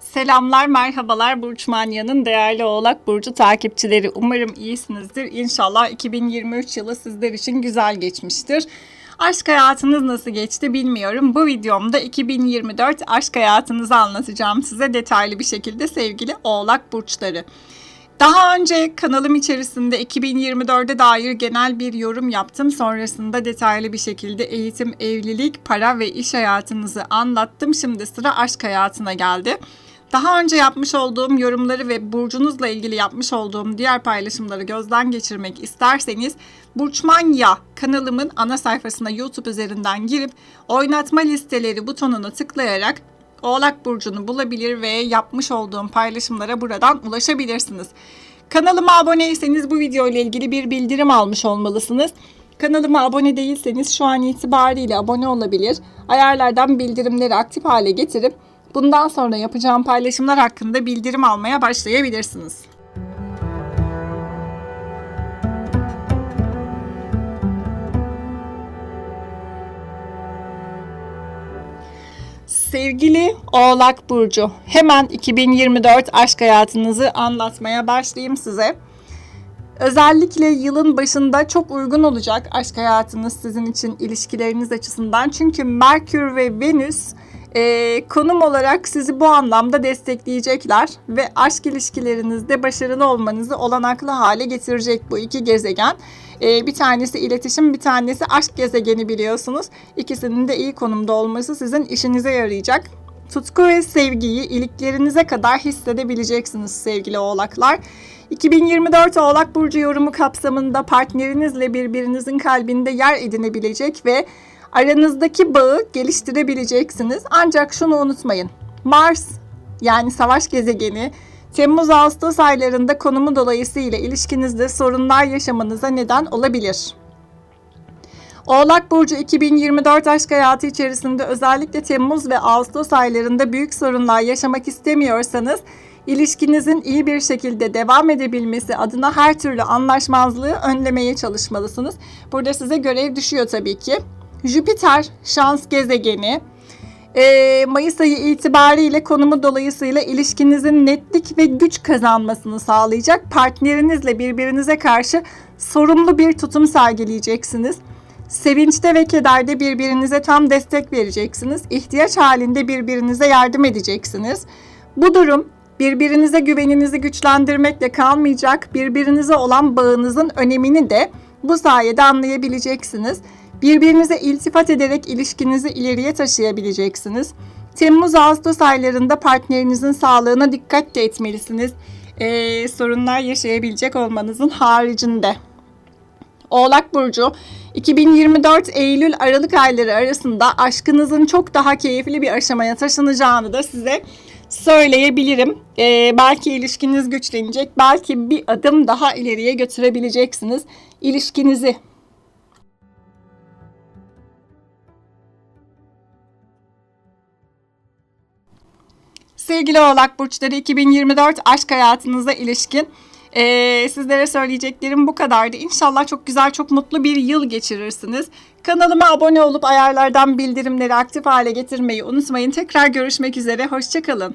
Selamlar, merhabalar Burç Manya'nın değerli oğlak burcu takipçileri. Umarım iyisinizdir. İnşallah 2023 yılı sizler için güzel geçmiştir. Aşk hayatınız nasıl geçti bilmiyorum. Bu videomda 2024 aşk hayatınızı anlatacağım size detaylı bir şekilde sevgili oğlak burçları. Daha önce kanalım içerisinde 2024'e dair genel bir yorum yaptım. Sonrasında detaylı bir şekilde eğitim, evlilik, para ve iş hayatınızı anlattım. Şimdi sıra aşk hayatına geldi. Daha önce yapmış olduğum yorumları ve burcunuzla ilgili yapmış olduğum diğer paylaşımları gözden geçirmek isterseniz Burçmanya kanalımın ana sayfasına YouTube üzerinden girip oynatma listeleri butonuna tıklayarak Oğlak Burcu'nu bulabilir ve yapmış olduğum paylaşımlara buradan ulaşabilirsiniz. Kanalıma aboneyseniz bu video ile ilgili bir bildirim almış olmalısınız. Kanalıma abone değilseniz şu an itibariyle abone olabilir. Ayarlardan bildirimleri aktif hale getirip bundan sonra yapacağım paylaşımlar hakkında bildirim almaya başlayabilirsiniz. Sevgili Oğlak Burcu, hemen 2024 aşk hayatınızı anlatmaya başlayayım size. Özellikle yılın başında çok uygun olacak aşk hayatınız sizin için ilişkileriniz açısından. Çünkü Merkür ve Venüs e, konum olarak sizi bu anlamda destekleyecekler ve aşk ilişkilerinizde başarılı olmanızı olanaklı hale getirecek bu iki gezegen. E, bir tanesi iletişim, bir tanesi aşk gezegeni biliyorsunuz. İkisinin de iyi konumda olması sizin işinize yarayacak. Tutku ve sevgiyi iliklerinize kadar hissedebileceksiniz sevgili oğlaklar. 2024 Oğlak Burcu yorumu kapsamında partnerinizle birbirinizin kalbinde yer edinebilecek ve aranızdaki bağı geliştirebileceksiniz. Ancak şunu unutmayın. Mars yani savaş gezegeni Temmuz-Ağustos aylarında konumu dolayısıyla ilişkinizde sorunlar yaşamanıza neden olabilir. Oğlak Burcu 2024 aşk hayatı içerisinde özellikle Temmuz ve Ağustos aylarında büyük sorunlar yaşamak istemiyorsanız ilişkinizin iyi bir şekilde devam edebilmesi adına her türlü anlaşmazlığı önlemeye çalışmalısınız. Burada size görev düşüyor tabii ki. Jüpiter şans gezegeni e, Mayıs ayı itibariyle konumu dolayısıyla ilişkinizin netlik ve güç kazanmasını sağlayacak. Partnerinizle birbirinize karşı sorumlu bir tutum sergileyeceksiniz. Sevinçte ve kederde birbirinize tam destek vereceksiniz. İhtiyaç halinde birbirinize yardım edeceksiniz. Bu durum birbirinize güveninizi güçlendirmekle kalmayacak. Birbirinize olan bağınızın önemini de bu sayede anlayabileceksiniz. Birbirinize iltifat ederek ilişkinizi ileriye taşıyabileceksiniz. Temmuz-Ağustos aylarında partnerinizin sağlığına dikkat de etmelisiniz. Ee, sorunlar yaşayabilecek olmanızın haricinde. Oğlak Burcu 2024 Eylül Aralık ayları arasında aşkınızın çok daha keyifli bir aşamaya taşınacağını da size söyleyebilirim. Ee, belki ilişkiniz güçlenecek, belki bir adım daha ileriye götürebileceksiniz ilişkinizi. Sevgili Oğlak Burçları 2024 aşk hayatınıza ilişkin ee, sizlere söyleyeceklerim bu kadardı. İnşallah çok güzel, çok mutlu bir yıl geçirirsiniz. Kanalıma abone olup ayarlardan bildirimleri aktif hale getirmeyi unutmayın. Tekrar görüşmek üzere, hoşçakalın.